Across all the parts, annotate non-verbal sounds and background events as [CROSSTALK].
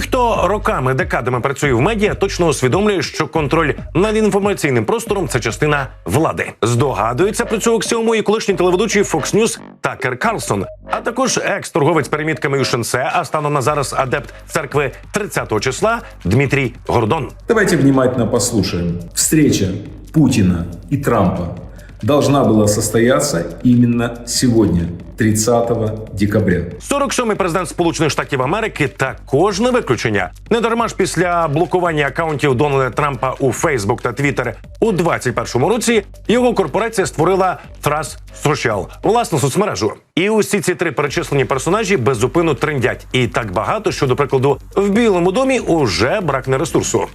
Той, хто роками, декадами працює в медіа, точно усвідомлює, що контроль над інформаційним простором це частина влади. Здогадується про цю аксіому і колишній телеведучий Fox News Такер Карлсон, а також екс-торговець перемітками у Шенсе, а станом на зараз адепт церкви 30-го числа Дмитрій Гордон. Давайте внимательно послушаем. Встреча Путина и Трампа должна была состояться именно сегодня, 30 декабря. 47-й президент Сполучених Штатів Америки також не виключення. Не дарма ж після блокування акаунтів Дональда Трампа у Фейсбук та Twitter у 21-му році його корпорація створила Trust Social, власну соцмережу. І усі ці три перечислені персонажі беззупину трендять. І так багато, що, до прикладу, в Білому домі уже бракне ресурсу.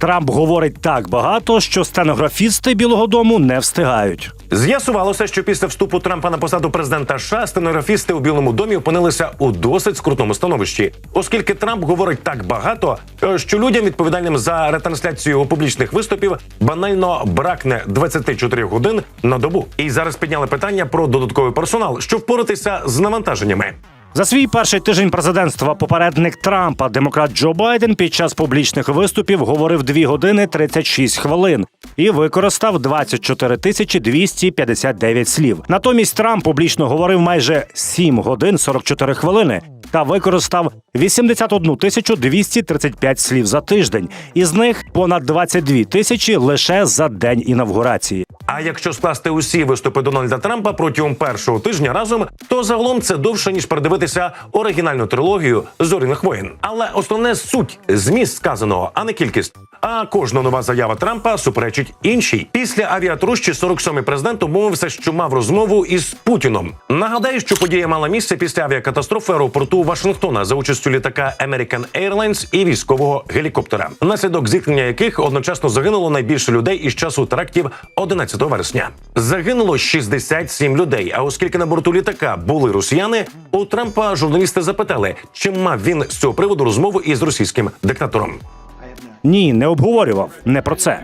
Трамп говорить так багато, що стенографісти Білого Дому не встигають. З'ясувалося, що після вступу Трампа на посаду президента США стенографісти у Білому домі опинилися у досить скрутному становищі, оскільки Трамп говорить так багато, е, що людям, відповідальним за ретрансляцію його публічних виступів, банально бракне 24 годин на добу. І зараз підняли питання про додатковий персонал, щоб впоратися з навантаженнями. За свій перший тиждень президентства попередник Трампа, демократ Джо Байден, під час публічних виступів говорив 2 години 36 хвилин і використав 24 тисячі 259 слів. Натомість Трамп публічно говорив майже 7 годин 44 хвилини та використав 81 тисячу 235 слів за тиждень. Із них понад 22 тисячі лише за день інавгурації. А якщо скласти усі виступи Дональда Трампа протягом першого тижня разом, то загалом це довше ніж передивитися оригінальну трилогію зоряних воїн. Але основне суть зміст сказаного, а не кількість. А кожна нова заява Трампа суперечить іншій. Після авіатрощі 47-й президент умовився, що мав розмову із Путіном. Нагадаю, що подія мала місце після авіакатастрофи аеропорту Вашингтона за участю літака American Airlines і військового гелікоптера, внаслідок зіткнення яких одночасно загинуло найбільше людей із часу терактів 11 вересня. Загинуло 67 людей. А оскільки на борту літака були росіяни, у Трампа журналісти запитали, чи мав він з цього приводу розмову із російським диктатором. Ні, не обговорював. Не про це.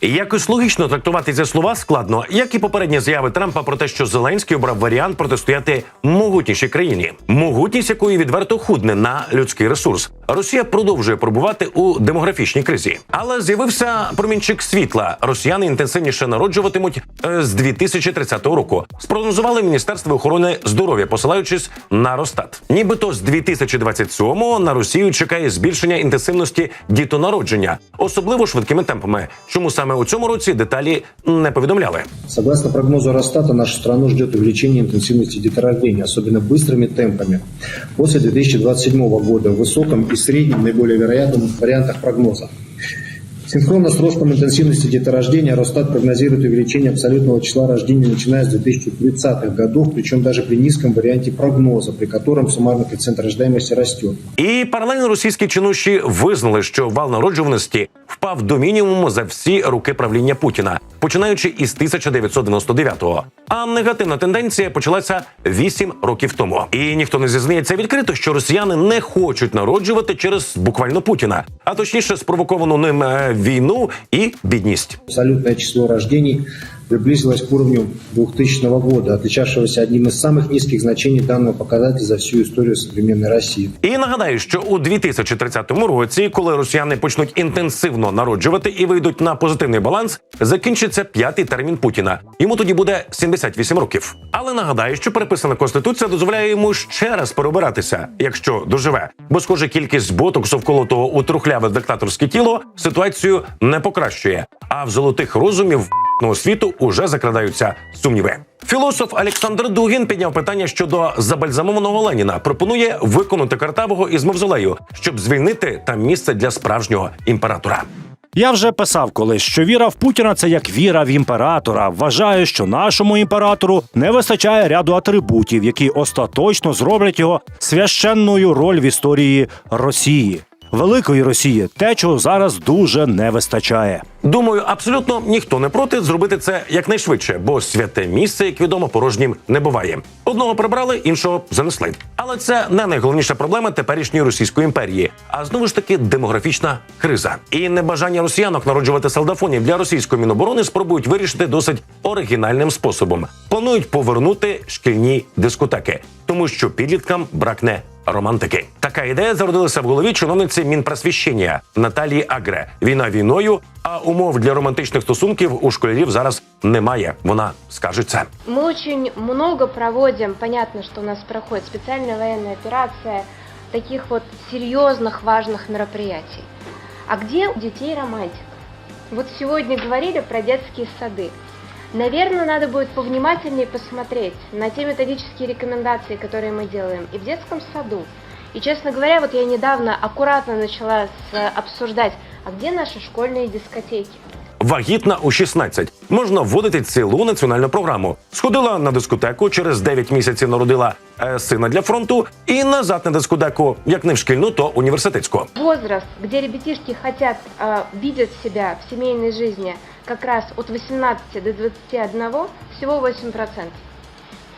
Якось логічно трактувати ці слова складно, як і попередні заяви Трампа про те, що Зеленський обрав варіант протистояти могутнішій країні, могутність якої відверто худне на людський ресурс. Росія продовжує пробувати у демографічній кризі, але з'явився промінчик світла. Росіяни інтенсивніше народжуватимуть е, з 2030 року. Спрогнозували Міністерство охорони здоров'я, посилаючись на Росстат. Нібито з 2027-го на Росію чекає збільшення інтенсивності дітонародження, особливо швидкими темпами. Чому саме у цьому році деталі не повідомляли. Согласно прогнозу Росстата, нашу страну ждет увеличение интенсивности деторождения, особенно быстрыми темпами. После 2027 года в высоком и среднем наиболее вероятном вариантах прогноза. Синхронно с ростом интенсивности деторождения Росстат прогнозирует увеличение абсолютного числа рождений, начиная с 2030-х годов, причем даже при низком варианте прогноза, при котором суммарный коэффициент рождаемости растет. І паралельно російські чинуші визнали, що вал народжуваності впав до мінімуму за всі роки правління Путіна, починаючи із 1999-го. А негативна тенденція почалася 8 років тому. І ніхто не зізнається відкрито, що росіяни не хочуть народжувати через буквально Путіна, а точніше спровоковану ним е, війну і бідність. Абсолютне число рождений приблизилось к уровню 2000 года, отличавшегося одним из самых низких значений данного показателя за всю историю современной России. І нагадаю, що у 2030 році, коли росіяни почнуть інтенсивно народжувати і вийдуть на позитивний баланс, закінчиться п'ятий термін Путіна. Йому тоді буде 78 років. Але нагадаю, що переписана конституція дозволяє йому ще раз переобиратися, якщо доживе. Бо, схоже, кількість ботоксу вколотого у трухляве диктаторське тіло ситуацію не покращує. А в золотих розумів світу уже закрадаються сумніви. Філософ Олександр Дугін підняв питання щодо забальзамованого Леніна. Пропонує виконати Картавого із мавзолею, щоб звільнити там місце для справжнього імператора. Я вже писав колись, що віра в Путіна це як віра в імператора. Вважаю, що нашому імператору не вистачає ряду атрибутів, які остаточно зроблять його священною роль в історії Росії. Великої Росії, те, чого зараз дуже не вистачає. Думаю, абсолютно ніхто не проти зробити це якнайшвидше, бо святе місце, як відомо, порожнім не буває. Одного прибрали, іншого занесли. Але це не найголовніша проблема теперішньої російської імперії, а знову ж таки демографічна криза. І небажання росіянок народжувати солдафонів для російської міноборони спробують вирішити досить оригінальним способом. Планують повернути шкільні дискотеки, тому що підліткам бракне романтики. Така ідея зародилася в голові чиновниці Мінпросвіщення Наталії Агре. Війна війною, а умов для романтичних стосунків у школярів зараз немає. Вона скаже це. Мы очень много проводим, понятно, что у нас проходит специальная военная операция, таких вот серьезных, важных мероприятий. А где у детей романтика? Вот сегодня говорили про детские сады. Наверное, надо будет повнимательнее посмотреть на те методические рекомендации, которые мы делаем и в детском саду. И, честно говоря, вот я недавно аккуратно начала с- обсуждать, а где наши школьные дискотеки? Вагітна у 16. Можна вводити цілу національну програму. Сходила на дискотеку, через 9 місяців народила е, сина для фронту, і назад на дискотеку, як не в шкільну, то університетську. возраст, где ребятишки хотят, э, видят себя в семейной жизни как раз от 18 до 21, всего 8%.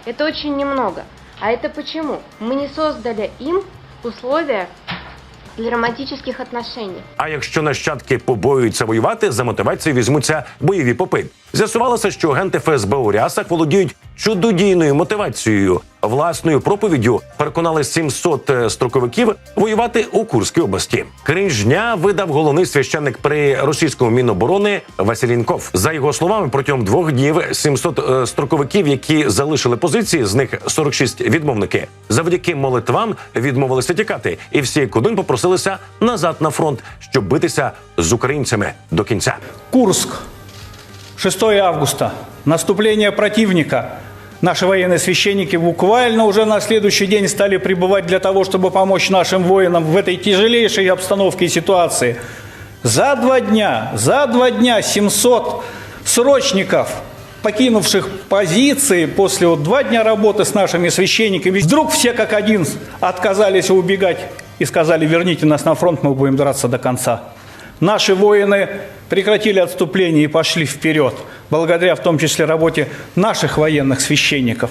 Это очень немного. А это почему? Мы не создали им условия для романтичних отношений. А якщо нащадки побоюються воювати, за мотивацію візьмуться бойові попи. З'ясувалося, що агенти ФСБ у рясах володіють чудодійною мотивацією. Власною проповіддю переконали 700 строковиків воювати у Курській області. Кринжня видав головний священник при російському міноборони Василінков. За його словами, протягом двох днів 700 е, строковиків, які залишили позиції, з них 46 відмовники, завдяки молитвам відмовилися тікати, і всі як один попросилися назад на фронт, щоб битися з українцями до кінця. Курск. 6 августа. Наступление противника. Наши военные священники буквально уже на следующий день стали прибывать для того, чтобы помочь нашим воинам в этой тяжелейшей обстановке и ситуации. За два дня, за два дня 700 срочников, покинувших позиции после вот два дня работы с нашими священниками, вдруг все как один отказались убегать и сказали, верните нас на фронт, мы будем драться до конца. Наши воины прекратили отступление и пошли вперед, благодаря в том числе работе наших военных священников.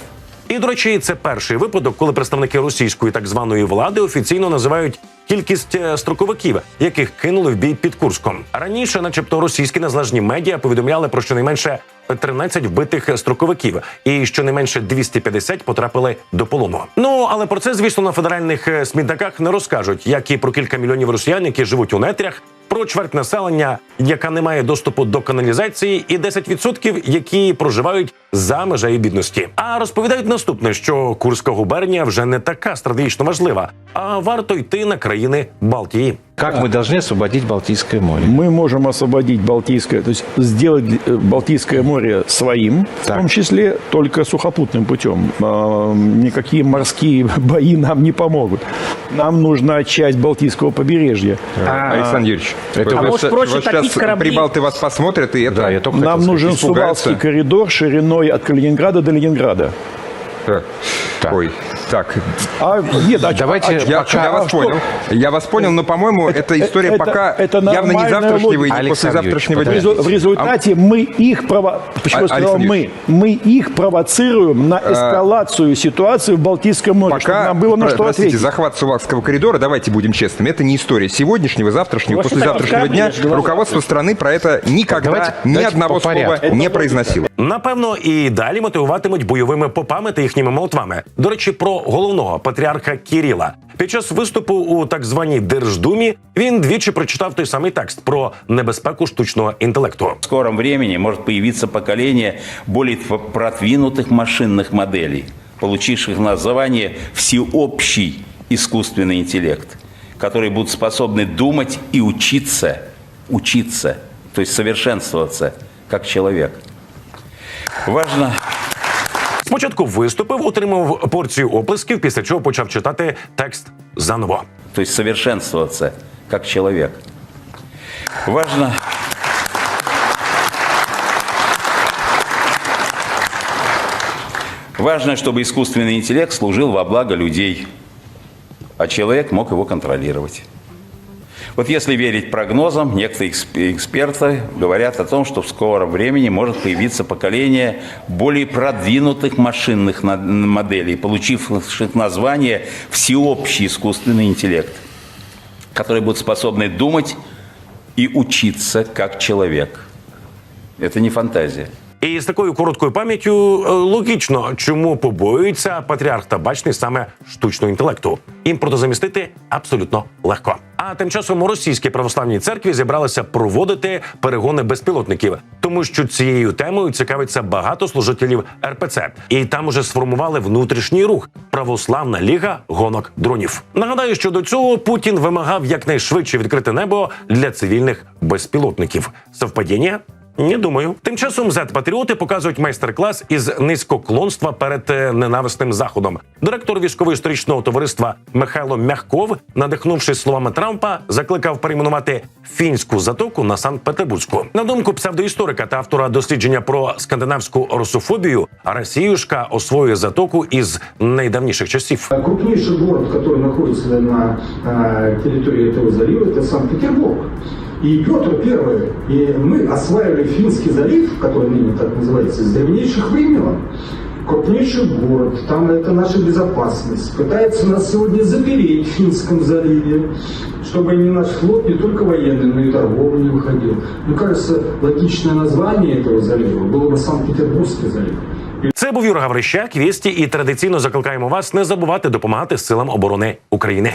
І до речі, це перший випадок, коли представники російської так званої влади офіційно називають кількість е, строковиків, яких кинули в бій під Курском. Раніше, начебто, російські незалежні медіа повідомляли про щонайменше 13 вбитих строковиків, і щонайменше 250 потрапили до полону. Ну але про це, звісно, на федеральних е, смітниках не розкажуть, як і про кілька мільйонів росіян, які живуть у нетрях Про чверть населення, яка не має доступу до каналізації, і 10%, які проживають за межею бідності. А розповідають наступне, що Курська губернія вже не така стратегічно важлива, а варто йти на країни Балтії. Как мы должны освободить Балтийское море? мы можем освободить Балтийское, то есть сделать э, Балтийское море своим, в Так. том числе только сухопутным путем. А, Никакие морские [LAUGHS] бои нам не помогут. Нам нужна часть Балтийского побережья. Александр Юрьевич, это вы вот вот проще вот топить сейчас корабли. прибалты вас посмотрят, и это... Да, я только Нам хотел нужен испугаются. Сувалский коридор шириной от Калининграда до Ленинграда. Так. Так. Ой, так, А нет, а- Давайте а- я, пока- я вас а что? понял. Я вас понял, но, по-моему, Это- эта история это- пока это явно не нормальная завтрашнего и логика. не Александр послезавтрашнего В, дня. резу- в результате мы их прово... Почему я А- сказал Александр мы? Мы их провоцируем на эскалацию ситуации в Балтийском море, чтобы Пока, нам было на про- что простите, ответить. захват Сувалского коридора, давайте будем честными, это не история сегодняшнего, завтрашнего, Вообще послезавтрашнего так, дня. я же говорю. Руководство страны про это никогда Давайте- ни давайте одного по слова порядку. не произносило. Напевно, і далі мотивуватимуть бойовими попами та їхніми молотвами. До речі, про головного патріарха Кіріла. Під час виступу у так званій Держдумі він двічі прочитав той самий текст про небезпеку штучного інтелекту. В скором времени может появиться поколение более п- продвинутых машинных моделей, получивших название всеобщий искусственный интеллект, которые будут способны думать и учиться, учиться, то есть совершенствоваться как человек. Важно Спочатку виступив, отримав порцію оплесків, після чого почав читати текст заново. то есть совершенствоваться как человек. Важно Важно, чтобы искусственный интеллект служил во благо людей, а человек мог его контролировать. Вот если верить прогнозам, некоторые эксп- эксперты говорят о том, что в скором времени может появиться поколение более продвинутых машинных моделей, получивших название всеобщий искусственный интеллект, которые будут способны думать и учиться как человек. Это не фантазия. І з такою короткою пам'яттю е, логічно, чому побоюється патріарх табачний саме штучного інтелекту. Імпортозамістити абсолютно легко. А тим часом у російській православній церкві зібралися проводити перегони безпілотників, тому що цією темою цікавиться багато служителів РПЦ, і там уже сформували внутрішній рух православна ліга гонок дронів. Нагадаю, що до цього Путін вимагав якнайшвидше відкрити небо для цивільних безпілотників. Совпадіння? Не думаю. Тим часом зет-патріоти показують майстер-клас із низькоклонства перед е, ненависним заходом. Директор військово-історичного товариства Михайло Мягков, надихнувшись словами Трампа, закликав перейменувати фінську затоку на Санкт-Петербурзьку. На думку псевдоісторика та автора дослідження про скандинавську русофобію, Росіюшка освоює затоку із найдавніших часів. Крупнейший город, который находится на э, территории этого залива, это Санкт-Петербург. И Петр I, и мы осваивали Финский залив, который ныне так называется, с древнейших времен. Крупнейший город, там это наша безопасность. Пытается нас сегодня запереть в Финском заливе, чтобы ни наш флот, не только военный, но и торговый не выходил. Мне кажется, логичное название этого залива было бы Санкт-Петербургский залив. Це був Юра Гаврищак. Вісті і традиційно закликаємо вас не забувати допомагати силам оборони України.